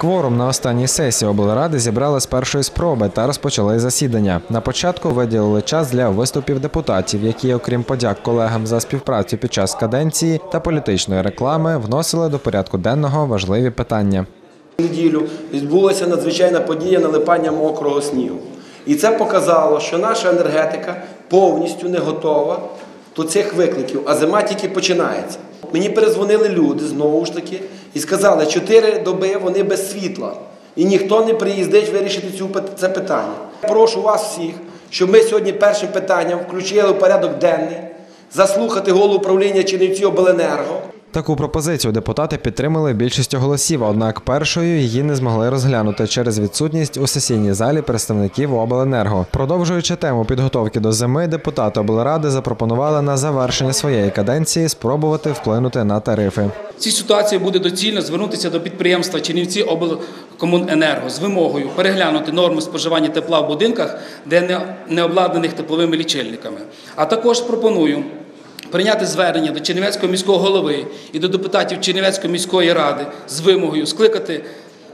Кворум на останній сесії облради зібрали з першої спроби та розпочали засідання. На початку виділили час для виступів депутатів, які, окрім подяк колегам за співпрацю під час каденції та політичної реклами, вносили до порядку денного важливі питання. неділю відбулася надзвичайна подія налипання мокрого снігу. І це показало, що наша енергетика повністю не готова до цих викликів, а зима тільки починається. Мені перезвонили люди знову ж таки і сказали, чотири доби вони без світла. І ніхто не приїздить вирішити цю, це питання. Прошу вас всіх, щоб ми сьогодні першим питанням включили в порядок денний, заслухати голову управління Чернівці обленерго. Таку пропозицію депутати підтримали більшістю голосів, однак першою її не змогли розглянути через відсутність у сесійній залі представників обленерго. Продовжуючи тему підготовки до зими, депутати облради запропонували на завершення своєї каденції спробувати вплинути на тарифи. В цій ситуації буде доцільно звернутися до підприємства Чернівці обленерго з вимогою переглянути норми споживання тепла в будинках, де не обладнаних тепловими лічильниками. А також пропоную прийняти звернення до Чернівецького міського голови і до депутатів Чернівецької міської ради з вимогою скликати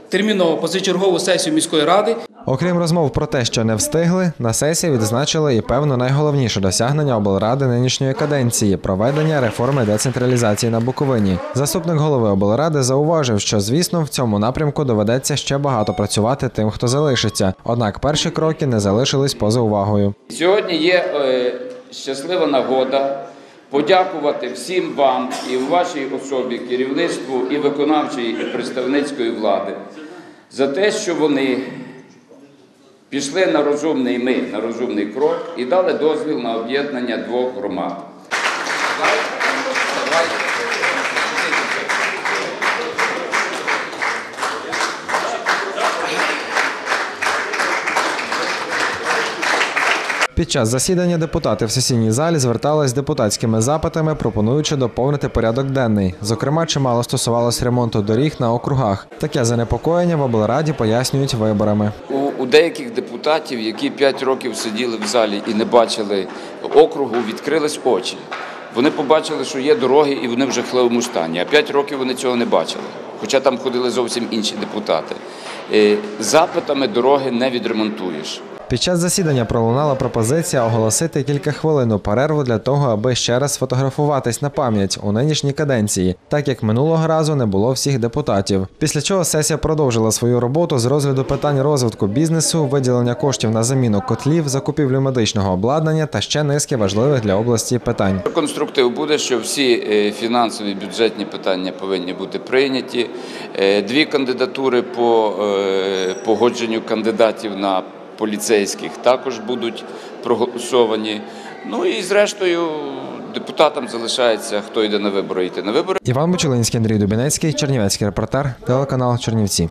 терміново позачергову сесію міської ради Окрім розмов про те, що не встигли, на сесії відзначили і певно найголовніше досягнення облради нинішньої каденції проведення реформи децентралізації на Буковині. Заступник голови облради зауважив, що звісно в цьому напрямку доведеться ще багато працювати тим, хто залишиться. Однак перші кроки не залишились поза увагою. Сьогодні є е, щаслива нагода подякувати всім вам і в вашій особі, керівництву і виконавчої і представницької влади за те, що вони пішли на розумний ми, на розумний крок і дали дозвіл на об'єднання двох громад. Під час засідання депутати в сесійній залі звертались депутатськими запитами, пропонуючи доповнити порядок денний. Зокрема, чимало стосувалось ремонту доріг на округах. Таке занепокоєння в облраді пояснюють виборами. У, у деяких депутатів, які 5 років сиділи в залі і не бачили округу, відкрились очі. Вони побачили, що є дороги, і вони в жахливому стані. А 5 років вони цього не бачили. Хоча там ходили зовсім інші депутати. Е, Запитами дороги не відремонтуєш. Під час засідання пролунала пропозиція оголосити кілька хвилин перерву для того, аби ще раз сфотографуватись на пам'ять у нинішній каденції, так як минулого разу не було всіх депутатів. Після чого сесія продовжила свою роботу з розгляду питань розвитку бізнесу, виділення коштів на заміну котлів, закупівлю медичного обладнання та ще низки важливих для області питань. Конструктив буде, що всі е, фінансові бюджетні питання повинні бути прийняті. Е, Дві кандидатури по е, погодженню кандидатів на поліцейських також будуть проголосовані. Ну і зрештою депутатам залишається, хто йде на вибори, йти на вибори. Іван Бучелинський, Андрій Дубінецький, Чернівецький репортер, телеканал Чернівці.